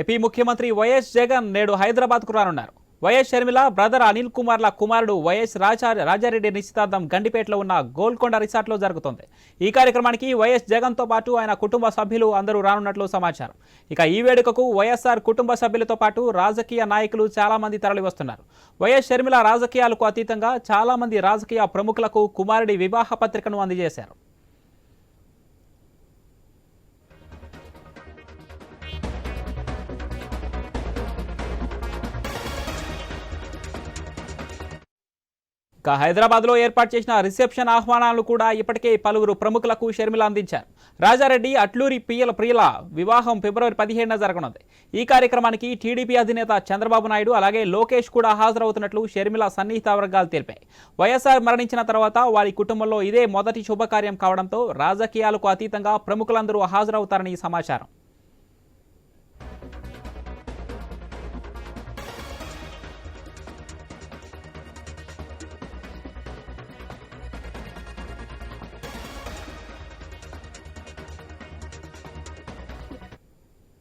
AP ముఖ్యమంత్రి YS Jagan నేడు హైదరాబాద్కు రానున్నారు. వైఎస్ షర్మిల బ్రదర్ అనిల్ కుమార్ల కుమారుడు వైఎస్ రాజా రాజారెడ్డి నిశ్చితార్థం గండిపేటలో ఉన్న గోల్కొండ రిసార్ట్లో జరుగుతోంది. ఈ కార్యక్రమానికి వైఎస్ జగన్తో పాటు ఆయన కుటుంబ సభ్యులు అందరూ రానున్నట్లు సమాచారం. ఇక ఈ వేడుకకు వైఎస్ఆర్ కుటుంబ సభ్యులతో పాటు రాజకీయ నాయకులు చాలామంది తరలివస్తున్నారు. వైఎస్ షర్మిల రాజకీయాలకు అతీతంగా చాలామంది రాజకీయ ప్రముఖులకు కుమారుడి వివాహ పత్రికను అందజేశారు. ఇక హైదరాబాద్లో ఏర్పాటు చేసిన రిసెప్షన్ ఆహ్వానాలు కూడా ఇప్పటికే పలువురు ప్రముఖులకు షర్మిల అందించారు. రాజారెడ్డి అట్లూరి పియల ప్రియుల వివాహం ఫిబ్రవరి పదిహేడున జరగనుంది. ఈ కార్యక్రమానికి టీడీపీ అధినేత చంద్రబాబు నాయుడు అలాగే లోకేష్ కూడా హాజరవుతున్నట్లు షర్మిల సన్నిహిత వర్గాలు తెలిపాయి. వైఎస్ఆర్ మరణించిన తర్వాత వారి కుటుంబంలో ఇదే మొదటి శుభకార్యం కావడంతో రాజకీయాలకు అతీతంగా ప్రముఖులందరూ హాజరవుతారని సమాచారం.